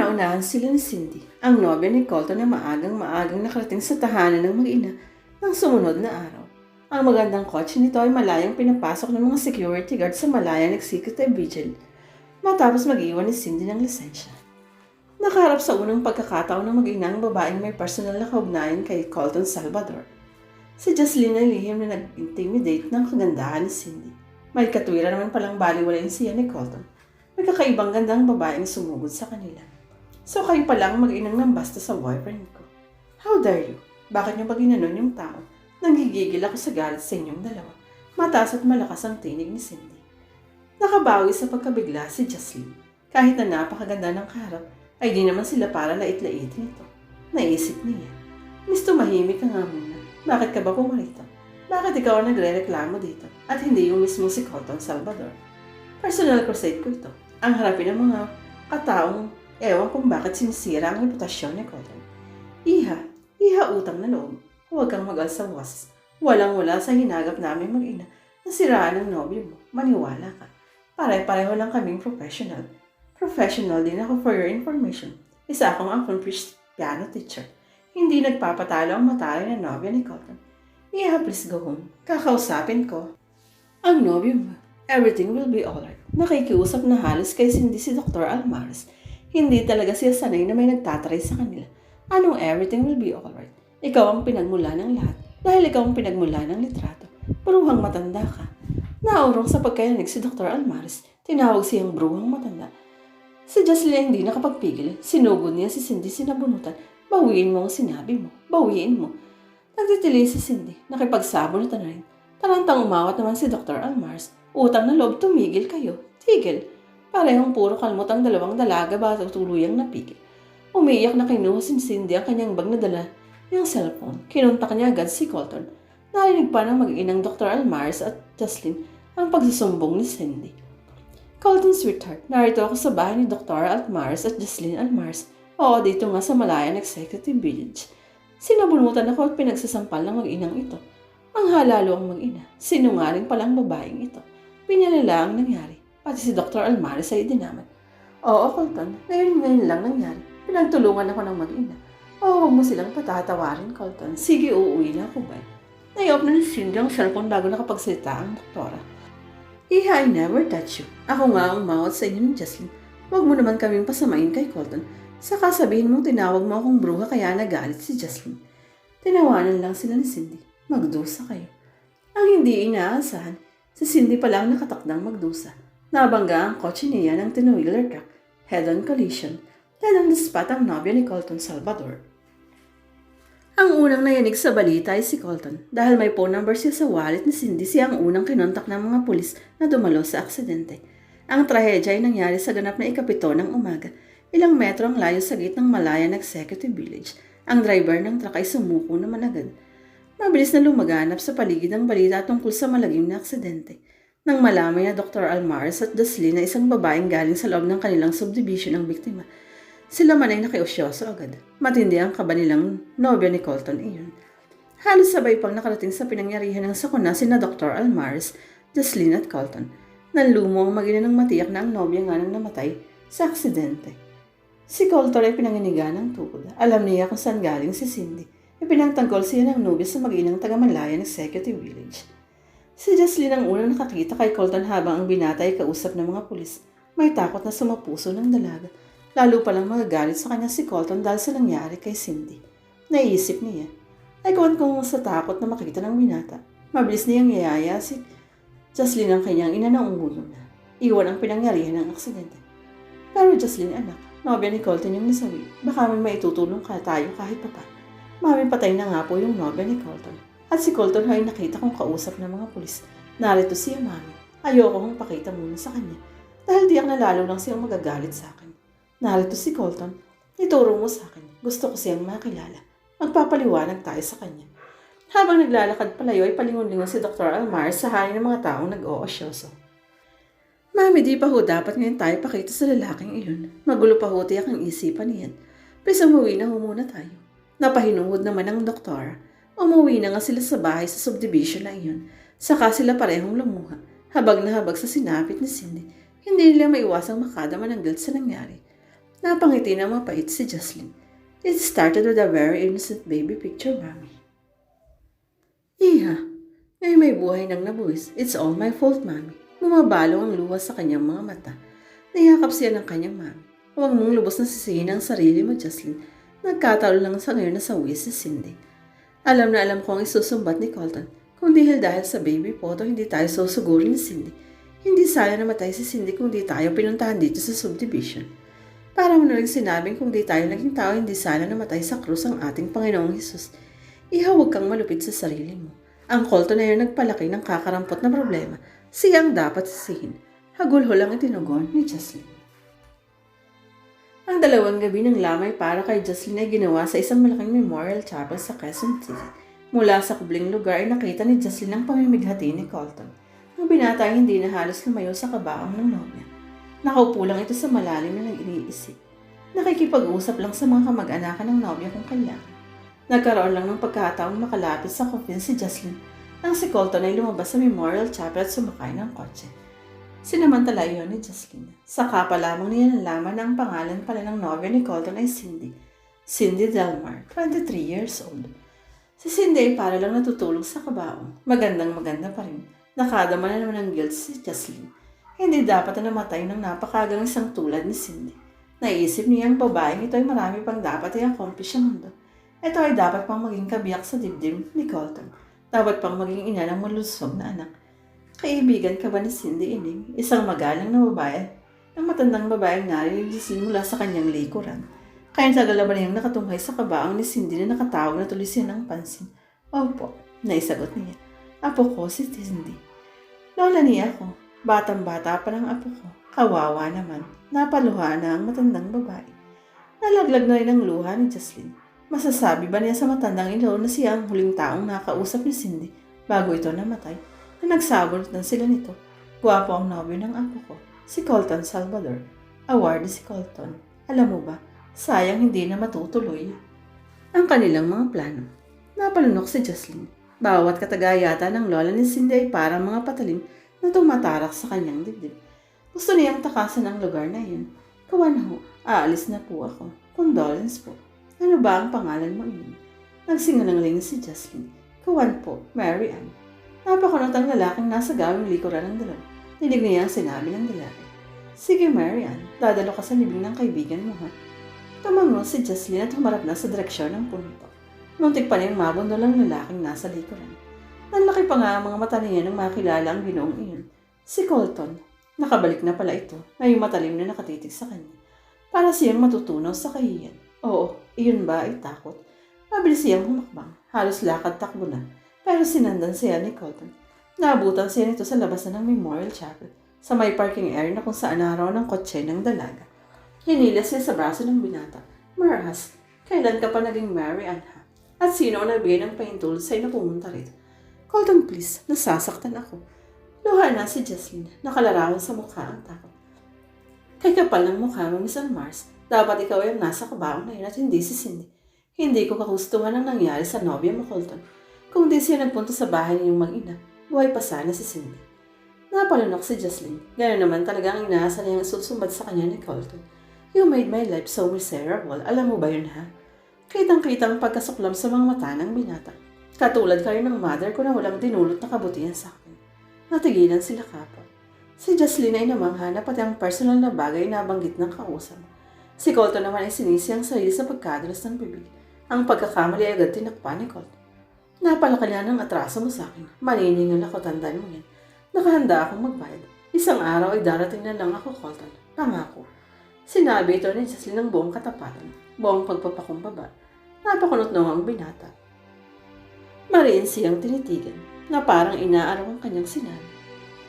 Kauna-unahan sila ni Cindy, ang nobya ni Colton na maagang-maagang nakarating sa tahanan ng mag-ina ng sumunod na araw. Ang magandang kotse nito ay malayang pinapasok ng mga security guard sa malayang executive vigil matapos mag-iwan ni Cindy ng lisensya. Nakaharap sa unang pagkakataon ng mag-ina ang babaeng may personal na kaugnayan kay Colton Salvador. Si Jocelyn ay lihim na nag-intimidate ng kagandahan ni Cindy. May katwira naman palang baliwalain siya ni Colton. May kakaibang gandang babaeng sumugod sa kanila. So kayo palang mag-inang ng basta sa boyfriend ko. How dare you? Bakit niyo ba ginanon yung tao? Nanggigigil ako sa galit sa inyong dalawa. Mataas at malakas ang tinig ni Cindy. Nakabawi sa pagkabigla si Jocelyn. Kahit na napakaganda ng kaharap, ay di naman sila para lait-laitin ito. Naisip niya. Miss, tumahimik ka nga muna. Bakit ka ba pumarito? Bakit ikaw ang nagre-reklamo dito at hindi yung mismo si Cotton Salvador? Personal crusade ko ito. Ang harapin ng mga kataong ewan kung bakit sinisira ang reputasyon ni Cotton. Iha, iha utang na loob. Huwag kang mag-alsawas. Walang-wala sa hinagap namin mag-ina na siraan ng nobyo mo. Maniwala ka. Pare-pareho lang kaming professional. Professional din ako for your information. Isa akong accomplished piano teacher. Hindi nagpapatalo ang matari na nobya ni Cotton. Iha, please go home. Kakausapin ko. Ang nobyo mo. Everything will be alright. Nakikiusap na halos kay Cindy si Dr. Almares. Hindi talaga siya sanay na may nagtatry sa kanila. Anong everything will be alright? Ikaw ang pinagmula ng lahat. Dahil ikaw ang pinagmula ng litrato. Bruhang matanda ka. Naurong sa pagkayanig si Dr. Almares. Tinawag siyang bruhang matanda. Si Jocelyn hindi nakapagpigil. Sinugod niya si Cindy sinabunutan. Bawiin mo ang sinabi mo. Bawiin mo. Nagtitili si Cindy. Nakipagsabon na rin. Tarantang umawat naman si Dr. Almars. Utang na loob, tumigil kayo. Tigil. Parehong puro kalmot ang dalawang dalaga bago tuluyang napigil. Umiyak na kinuha si Cindy ang kanyang bag na dala niyang cellphone. Kinuntak niya agad si Colton. Narinig pa ng mag-inang Dr. Almars at Jocelyn ang pagsusumbong ni Cindy. Colton Sweetheart, narito ako sa bahay ni Dr. Almars at Jocelyn Almars. Oo, dito nga sa Malayan Executive Village. Sinabunutan ako at pinagsasampal ng mag-inang ito. Ang halalo ang mag-ina. Sinungaling palang babaeng ito. Pinalala ang nangyari. Pati si Dr. Almaris ay dinaman. Oo, Colton. Ngayon-ngayon lang nangyari. Pinagtulungan ako ng mag-ina. Oo, huwag mo silang patatawarin, Colton. Sige, uuwi na ako ba? Nayop na ni Cindy ang cellphone bago nakapagsalita ang doktora. Iha, I never touch you. Ako nga ang mawat sa inyo ni Jocelyn. Huwag mo naman kaming pasamain kay Colton. Saka sabihin mong tinawag mo akong bruha kaya nagalit si Jocelyn. Tinawanan lang sila ni Cindy. Magdusa kayo. Ang hindi inaasahan, si Cindy pa lang nakatakdang magdusa. Nabangga ang kotse niya ng two-wheeler truck, head-on collision, dahil ang spot ang nobya ni Colton Salvador. Ang unang nayanig sa balita ay si Colton dahil may phone number siya sa wallet ni Cindy siya ang unang kinontak ng mga pulis na dumalo sa aksidente. Ang trahedya ay nangyari sa ganap na ikapito ng umaga. Ilang metro ang layo sa gitnang Malayan Executive Village. Ang driver ng truck ay sumuko naman agad. Mabilis na lumaganap sa paligid ang balita tungkol sa malagim na aksidente. Nang malamay na Dr. Almaris at Jocelyn na isang babaeng galing sa loob ng kanilang subdivision ang biktima, sila man ay nakiusyoso agad. Matindi ang kaba nilang nobya ni Colton iyon. Halos sabay pang nakarating sa pinangyarihan ng sakuna sina Dr. Almaris, Jocelyn at Colton. Nanlumo ang magina ng matiyak na ang nobya nga nang namatay sa aksidente. Si Colton ay pinanginiga ng tukod. Alam niya kung saan galing si Cindy. Ipinagtanggol siya ng nobya sa mag-inang taga-Malayan Executive Village. Si Jocelyn ang unang nakakita kay Colton habang ang binata ay kausap ng mga pulis. May takot na sumapuso ng dalaga. Lalo palang magagalit sa kanya si Colton dahil sa nangyari kay Cindy. Naisip niya, ay kawan kung sa takot na makita ng binata. Mabilis niyang yayaya si Jocelyn ang kanyang ina na umulo na. Iwan ang pinangyarihan ng aksidente. Pero Jocelyn anak, nobya ni Colton yung nasawi. Baka may maitutulong ka tayo kahit papa. Mami patay na nga po yung nobya ni Colton. At si Colton ay nakita kong kausap ng mga pulis. Narito siya mami. Ayoko kong pakita muna sa kanya. Dahil diyak na lalo lang siyang magagalit sa akin. Narito si Colton. Ituro mo sa akin. Gusto ko siyang makilala. Magpapaliwanag tayo sa kanya. Habang naglalakad palayo ay palingon-lingon si Dr. Almar sa hangin ng mga taong nag-oosyoso. Mami, di pa ho dapat ngayon tayo pakita sa lalaking iyon. Magulo pa ho tiyak ang isipan niyan. Please umuwi na ho muna tayo. Napahinuhod naman ang doktor. Umuwi na nga sila sa bahay sa subdivision na iyon. Saka sila parehong lumuha. Habag na habag sa sinapit ni Cindy. Hindi nila maiwasang makadama ng guilt sa nangyari. Napangiti na mapait si Jocelyn. It started with a very innocent baby picture, Mami. Iha, ngayon may buhay nang nabuwis. It's all my fault, Mami. Bumabalo ang luha sa kanyang mga mata. Niyakap siya ng kanyang mami. Huwag mong lubos na sisihin ang sarili mo, Jocelyn. Nagkataon lang sa ngayon na sa si Cindy. Alam na alam ko ang isusumbat ni Colton. Kung dahil dahil sa baby photo, hindi tayo susugurin ni Cindy. Hindi sana namatay si Cindy kung di tayo pinuntahan dito sa subdivision. Para mo rin sinabing kung di tayo naging tao, hindi sana namatay sa krus ang ating Panginoong Hesus. Iha, huwag kang malupit sa sarili mo. Ang Colton na yun nagpalaki ng kakarampot na problema. Siya ang dapat sisihin. Hagulho lang itinugon ni Jocelyn. Ang dalawang gabi ng lamay para kay Jocelyn ay ginawa sa isang malaking memorial chapel sa Quezon City. Mula sa kubling lugar ay nakita ni Jocelyn ang pamimighati ni Colton. Ang binata ay hindi na halos lumayo sa kabaong ng nobya. Nakaupo lang ito sa malalim na nag-iniisip. Nakikipag-usap lang sa mga kamag-anakan ng nobya kung kailangan. Nagkaroon lang ng pagkataong makalapit sa coffin si Jocelyn nang si Colton ay lumabas sa Memorial Chapel at sumakay ng kotse. Sinamantala iyon ni Jocelyn. Saka pa lamang niya nalaman na ang pangalan pala ng nobya ni Colton ay Cindy. Cindy Delmar, 23 years old. Si Cindy ay para lang natutulog sa kabaong. Magandang maganda pa rin. Nakadama na naman ng guilt si Jocelyn. Hindi dapat na namatay ng napakagang isang tulad ni Cindy. Naisip niya ang babaeng ito ay marami pang dapat i-accomplish sa mundo. Ito ay dapat pang maging kabiyak sa dibdib ni Colton. Dapat pang maging ina ng malusog na anak. Kaibigan ka ba ni Cindy Ining? Isang magalang na babae. Ang matandang babaeng narinig mula sa kanyang likuran. Kaya tagal ba niyang nakatunghay sa kabaong ni Cindy na nakatawag na tuloy siya ng pansin. Opo, naisagot niya. Apo ko si Cindy. Lola niya ako. Batang-bata pa ng apo ko. Kawawa naman. Napaluha na ang matandang babae. Nalaglag na rin ang luha ni Jocelyn. Masasabi ba niya sa matandang ilo na siya ang huling taong nakausap ni Cindy bago ito namatay na nagsabot na sila nito? Guwapo ang nobyo ng apo ko, si Colton Salvador. Award si Colton. Alam mo ba, sayang hindi na matutuloy ang kanilang mga plano. Napalunok si Jocelyn. Bawat katagayata ng lola ni Cindy ay parang mga patalim na tumatarak sa kanyang dibdib. Gusto niyang takasan ang lugar na yun. Kawan ho, aalis na po ako. Condolence po. Ano ba ang pangalan mo iyon? Nagsingalang si Jocelyn. Kawan po, Mary Ann. Napakunot ang lalaking nasa gawing likuran ng dalawa. Dinig niya ang sinabi ng lalaki. Sige, Mary Ann, dadalo ka sa libing ng kaibigan mo, ha? Tumango si Jocelyn at humarap na sa direksyon ng punto. Muntik pa niyang mabundol ang lalaking nasa likuran. Nanlaki pa nga ang mga mata niya nang makilala ang ginoong iyon. Si Colton. Nakabalik na pala ito, ngayong matalim na nakatitig sa kanya. Para siyang matutunaw sa kahiyan. Oo, iyon ba ay takot? Mabilis siyang humakbang. Halos lakad takbo na. Pero sinandan siya ni Colton. Naabutan siya nito sa labasan ng Memorial Chapel sa may parking area na kung saan araw ng kotse ng dalaga. Hinilas siya sa braso ng binata. Marahas, kailan ka pa naging Mary Ann ha? At sino ang nagbigay ng pahintulot sa'yo na pumunta rito? Colton, please. Nasasaktan ako. Luha na si Jocelyn. Nakalarawan sa mukha ang takot. Kay kapal ng mukha mo, Miss Mars. Dapat ikaw ay nasa kabaong na yun at hindi si Cindy. Hindi ko kagustuhan ang nangyari sa nobya mo, Colton. Kung di siya nagpunta sa bahay niyong mag-ina, buhay pa sana si Cindy. Napalunok si Jocelyn. Gano'n naman talaga ang inaasa niyang susumbat sa kanya ni Colton. You made my life so miserable. Alam mo ba yun, ha? Kitang-kitang pagkasuklam sa mga mata ng binata. Katulad kayo ng mother ko na walang dinulot na kabutihan sa akin. Natigilan sila kapwa. Si Jocelyn ay namangha na pati ang personal na bagay na banggit ng kausap. Si Colton naman ay sinisi ang sarili sa pagkadulas ng bibig. Ang pagkakamali ay agad tinakpan ni Colton. Napalaki na ng atraso mo sa akin. Maniningal ako, tandaan mo yan. Nakahanda akong magbayad. Isang araw ay darating na lang ako, Colton. Pangako. Sinabi ito ni Jocelyn ng buong katapatan, buong pagpapakumbaba. Napakunot na ang binata. Mariin siyang tinitigan na parang inaaraw ang kanyang sinabi.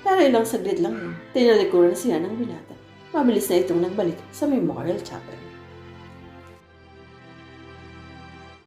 Pero ilang saglit lang yun, tinalikuran siya ng binata. Mabilis na itong nagbalik sa Memorial Chapel.